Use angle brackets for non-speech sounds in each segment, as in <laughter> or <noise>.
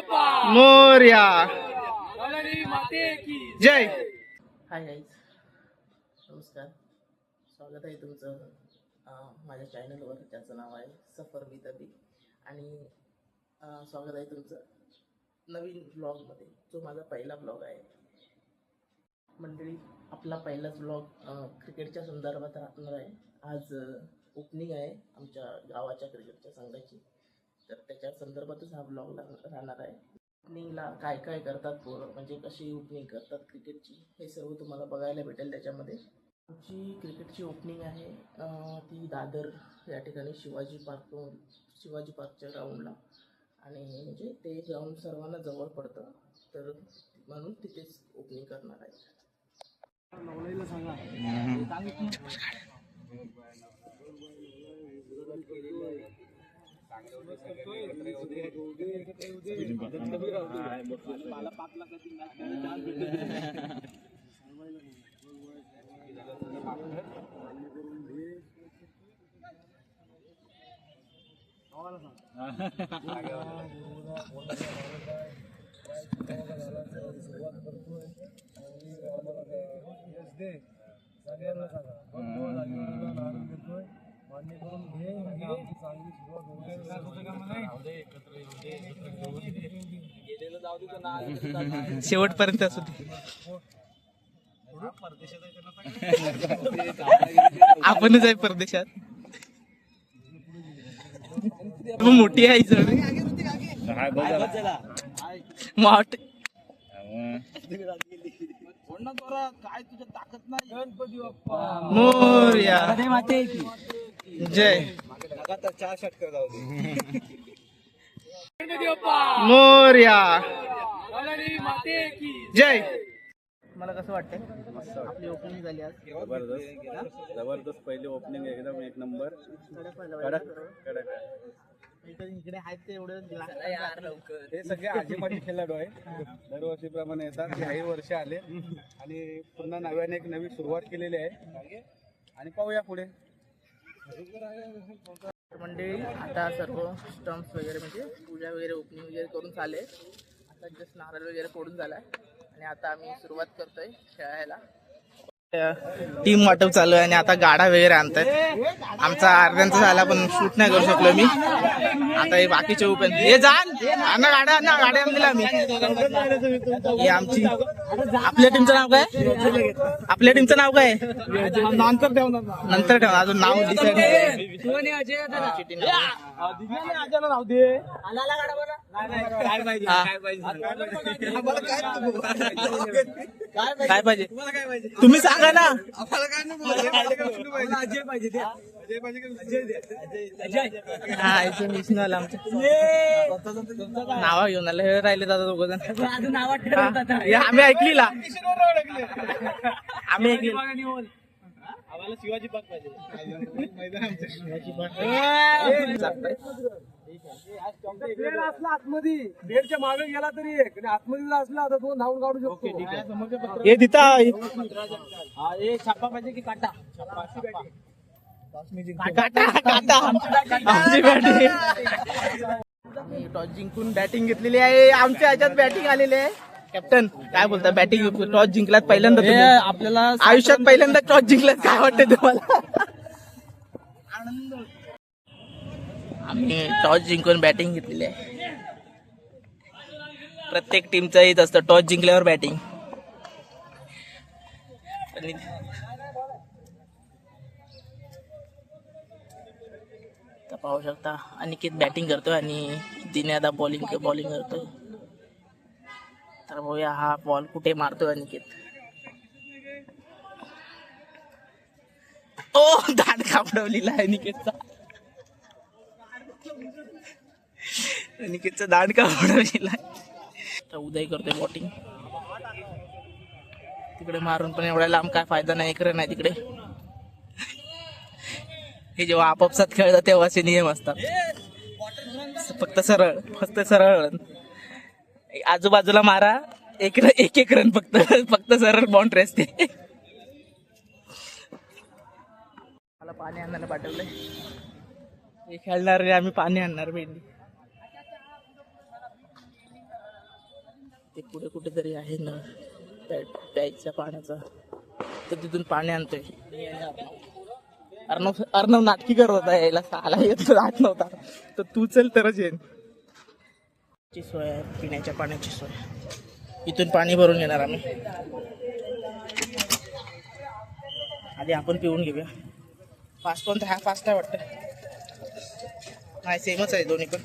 मोर्या। जय। Hi guys नमस्कार. स्वागत आहे तुमचं माझ्या चॅनलवर त्याचं नाव आहे सफर विथ अबी आणि स्वागत आहे तुमचं नवीन ब्लॉगमध्ये जो माझा पहिला ब्लॉग आहे. मंडळी आपला पहिलाच ब्लॉग क्रिकेटच्या संदर्भात राहणार आहे. आज ओपनिंग आहे आमच्या गावाच्या क्रिकेटच्या संघाची. तर त्याच्या संदर्भातच हा ब्लॉग राहणार आहे. ओपनिंगला काय काय करतात पोरं? म्हणजे कशी ओपनिंग करतात क्रिकेटची हे सर्व तुम्हाला बघायला भेटेल त्याच्यामध्ये. आमची क्रिकेटची ओपनिंग आहे ती दादर या ठिकाणी शिवाजी पार्क शिवाजी पार्कच्या ग्राउंडला आणि म्हणजे ते ग्राउंड सर्वांना जवळ पडतं. तर म्हणून तिथेच ओपनिंग करणार आहे. सुरुवात करतोय आणि आम्हाला सांगा <laughs> शेवटपर्यंत असू दे. आपणच आहे परदेशात. मोठी आहे जण मोठ मोर्या. जय. मोर्या. जय. मला कसं वाटतंय? आपली ओपनिंग झाली आज. जबरदस्त. जबरदस्त पहिली ओपनिंग एकदम एक नंबर. कडक कडक. इकडे आहेत ते एवढं हे सगळे आजीमाजी खेळाडू आहे दरवर्षीप्रमाणे येतात. काही वर्ष आले. आणि पुन्हा नव्याने एक नवी सुरुवात केलेली आहे. आणि पाहूया पुढे. मंडळी आता सर्व स्टम्प्स वगैरे म्हणजे पूजा वगैरे ओपनिंग वगैरे करून झाले. आता जस्ट नारळ वगैरे फोडून आहे आणि आता आम्ही सुरुवात करतोय खेळायला. टीम वाटप चालू आहे आणि आता गाडा वगैरे आणतात आमचा अर्ध्यांचा झाला पण शूट नाही करू शकलो मी. आता हे बाकीचे ओपन हे जाण ना गाड्या ना गाड्या दिला आम्ही हे आमची आपल्या टीमचं नाव काय? आपल्या टीमचं नाव काय? नंतर ठेवणार नंतर ठेवणार अजून नाव डिसाईड काय पाहिजे? तुम्ही सांग. ना. हा इथे मिशन आलं आमच्या. नावा घेऊन आलं. हे राहिले दादा दोघ जण. आम्ही ऐकलीला. आम्ही ऐकली शिवाजी पार्क पाहिजे. आतमध्ये. बेडच्या मागे गेला तरी एक आणि आतमध्ये असला तर तो धावून काढू शकतो. हे तिथं छापा पाहिजे की काटा? काटा काटा आमची बॅटिंग मी टॉस जिंकून बॅटिंग घेतलेली आहे. आमच्या ह्याच्यात बॅटिंग आलेली आहे. कॅप्टन काय बोलता बॅटिंग टॉस जिंकलात पहिल्यांदा तुम्ही. आपल्याला आयुष्यात पहिल्यांदा टॉस जिंकलात काय वाटतं तुम्हाला? आम्ही टॉस जिंकून बॅटिंग घेतलेली आहे. प्रत्येक टीमचं हेच असतं टॉस जिंकल्यावर बॅटिंग पाहू शकता अनिकेत बॅटिंग करतोय आणि दिने आता बॉलिंग बॉलिंग करतोय. तर बघूया हा बॉल कुठे मारतोय अनिकेत. ओ दांड कापडवलेला आहे अनिकेतचा. अनिकेतचा दांड का आहे तर उदय करतोय बॉटिंग तिकडे मारून पण एवढ्या लांब काय फायदा नाही इकडे नाही तिकडे. हे जेव्हा आपापसात खेळतात तेव्हा असे नियम असतात. फक्त सरळ फक्त सरळ आजूबाजूला मारा एक एक एक रन फक्त फक्त सरळ बाउंड्री असते मला पाणी आणायला पाठवलंय. हे खेळणार रे आम्ही पाणी आणणार भेंडी. ते पुढे कुठेतरी आहे ना प्यायच्या पाण्याचा. तर तिथून पाणी आणतोय. अर्णव. अर्णव नाटकी करत होता यायला. साला येत राहत नव्हता. तर तू चल तरच येईन. ची सोय आहे पिण्याच्या पाण्याची सोय. इथून पाणी भरून घेणार आम्ही. आधी आपण पिऊन घेऊया. फास्ट कोणता? हा फास्ट आहे वाटतं. नाही सेमच आहे दोन्ही पण.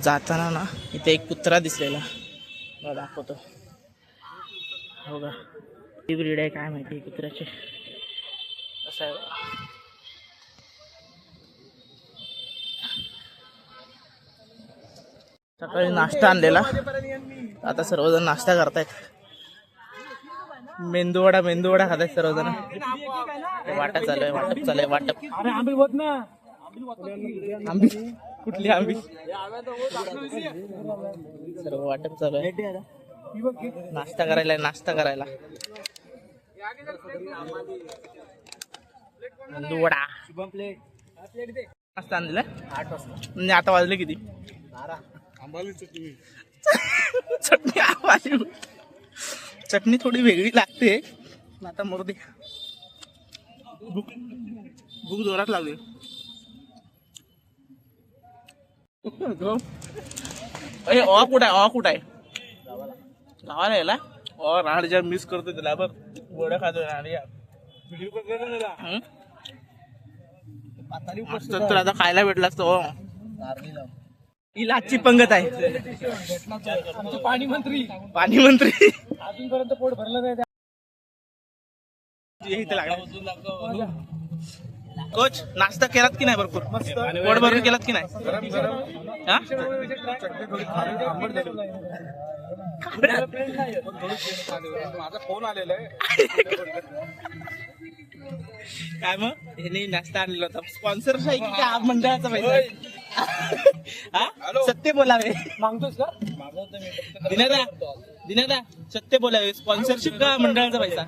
जाताना ना इथे एक कुत्रा दिसलेला. मला दाखवतो. हो का? ती ब्रीड आहे काय माहिती कुत्र्याची. असं आहे. सकाळी नाश्ता आणलेला. आता सर्वजण नाश्ता करतायत. मेंदूवडा मेंदूवडा खातायत सर्वजण. वाटप चालू आहे वाटप चालू आहे वाटप. आंबी कुठली आंबी? सर्व वाटप चालू आहे. नाश्ता करायला नाश्ता करायला. मेंदूवडा नाश्ता आणलेला? आठ वाजता म्हणजे आता वाजले किती? चटणी आवाली चटणी थोडी वेगळी लागते. आता मरू दे. भूक भूक जोरात लागली. अरे ऑ कुठं आहे? ऑ कुठं आहे? गावाला यायला? ऑ ज्या मिस करतो त्याला बघ. गोड्या खातो? मस्त तर आता खायला भेटला असतो हो. लाचची पंगत आहे. पाणी मंत्री पाणी मंत्री अजूनपर्यंत पोट भरलं नाही इथे लागला. कोच नाश्ता केलात की नाही भरपूर? पोट भरून केलात की नाही? हा? माझा फोन आलेला आहे काय मग? ह्याने नाश्ता आणलेला होता. स्पॉन्सर आहे की काय? मंडळाचा पैसा हा? सत्य बोलावे. मागतोस का? दिनादा दिनादा सत्य बोलावे. स्पॉन्सरशिप का मंडळाचा पैसा?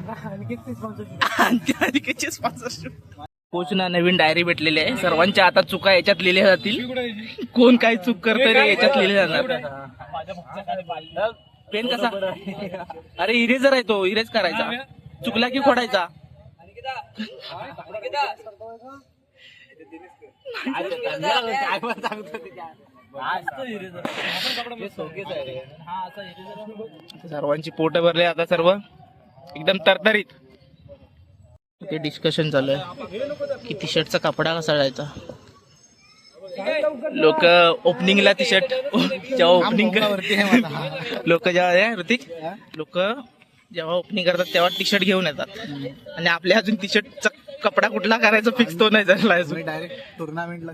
आणखी आणखीची स्पॉन्सरशिप कोचना नवीन डायरी भेटलेली आहे. सर्वांच्या आता चुका याच्यात लिहिल्या जातील. कोण काय चूक करतोय रे याच्यात लिहिले जाणार. पेन कसा? अरे इरेजर आहे तो. इरेज करायचा. चुकला की खोडायचा? सर्वांची पोट भरले आता सर्व. एकदम तरतरीत. ते डिस्कशन चालू आहे की टी शर्टचा कपडा कसा जायचा लोक ओपनिंगला टी शर्ट जेव्हा ओपनिंग लोक जेव्हा ऋतिक? लोक जेव्हा ओपनिंग करतात तेव्हा टी शर्ट घेऊन येतात. आणि आपल्या अजून टी शर्टचा कपडा कुठला करायचा फिक्स तो नाही झाला अजून. डायरेक्ट टुर्नामेंटला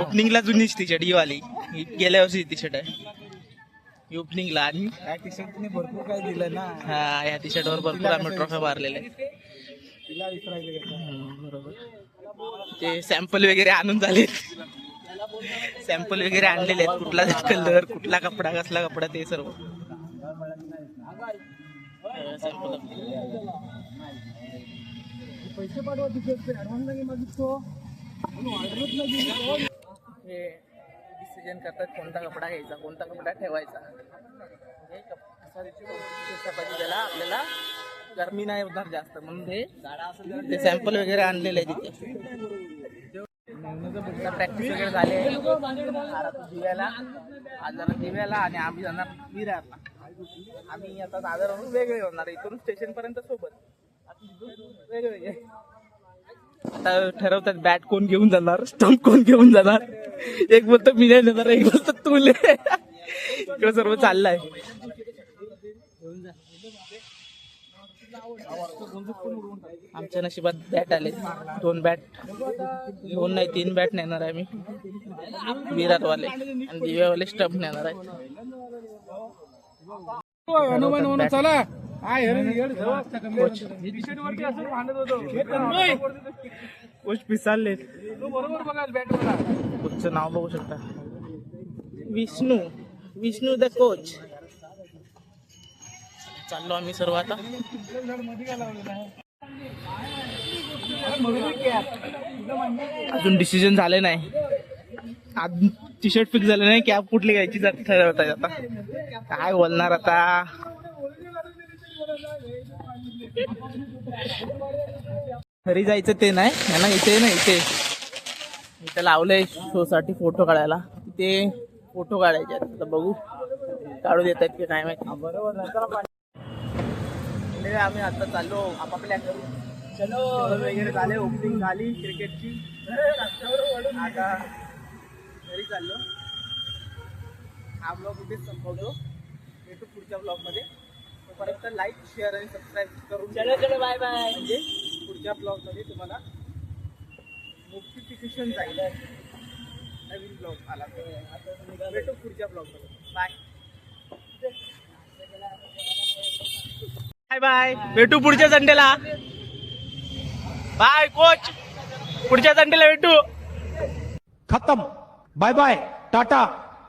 ओपनिंगला जुनीच टी शर्ट ही वाली. ही गेल्या वर्षी टी शर्ट आहे. ओपनिंगला आणि काय टी शर्टने भरपूर काय दिलं ना. हा या टी शर्टवर भरपूर आम्ही ट्रॉफी मारलेल्या तिला विसरायचं बरोबर. ते सॅम्पल वगैरे आणून झाले सॅम्पल वगैरे आणलेले आहेत कुठला कलर कुठला कपडा कसला कपडा ते सर्व. पैसे पाठवा तिकडचे ऍडव्हान्स नाही मागिततो डिसिजन करतात कोणता कपडा घ्यायचा कोणता कपडा ठेवायचा. हे पाहिजे त्याला आपल्याला गरमी नाही होणार जास्त म्हणून ते ते सॅम्पल वगैरे आणलेले आहे तिथे प्रॅक्टिस वगैरे झाली. दिव्याला आजारा दिव्याला आणि आम्ही जाणार विरारला. आम्ही आता दादरवरून वेगळे होणार इथून स्टेशन पर्यंत सोबत. वेगळे. आता ठरवतात बॅट कोण घेऊन जाणार? स्टंप कोण घेऊन जाणार? एक बोलतो मी नाही जाणार एक बोलतो तू ले. इकडे सर्व चाललंय. आमच्या नशिबात बॅट आले दोन बॅट दोन नाही तीन बॅट नेणार आहे मी. विराटवाले. आणि दिव्यावाले स्टंप नेणार आहे चला. कोच. कोचचं नाव बघू शकता. विष्णू. Vishnu the coach. चाललो आम्ही सर्व आता. अजून डिसिजन झाले नाही. आज टी शर्ट फिक्स झालं नाही. कॅप कुठली घ्यायची जात ठरवत आता. काय बोलणार आता? घरी जायचं ते नाही. ना इथे ना इथे. इथे लावलंय शो साठी फोटो काढायला. ते फोटो काढायचे आहेत. आता बघू. काढू देत आहेत की काय माहिती. बरोबर. आम्ही आता चाललो आपापल्या घरी. चलो वगैरे झाले ओपनिंग झाली क्रिकेटची आता घरी चाललो. हा ब्लॉग इथेच संपवतो. भेटू पुढच्या ब्लॉगमध्ये तोपर्यंत लाईक शेअर आणि सबस्क्राईब करून चलो चलो बाय बाय म्हणजे पुढच्या ब्लॉगमध्ये तुम्हाला नोटिफिकेशन जाईल. नवीन ब्लॉग आला. तर. भेटू पुढच्या ब्लॉगमध्ये. बाय बाय बाय भेटू पुढच्या संडेला. बाय कोच पुढच्या संडेला भेटू. खत्म. Bye bye Tata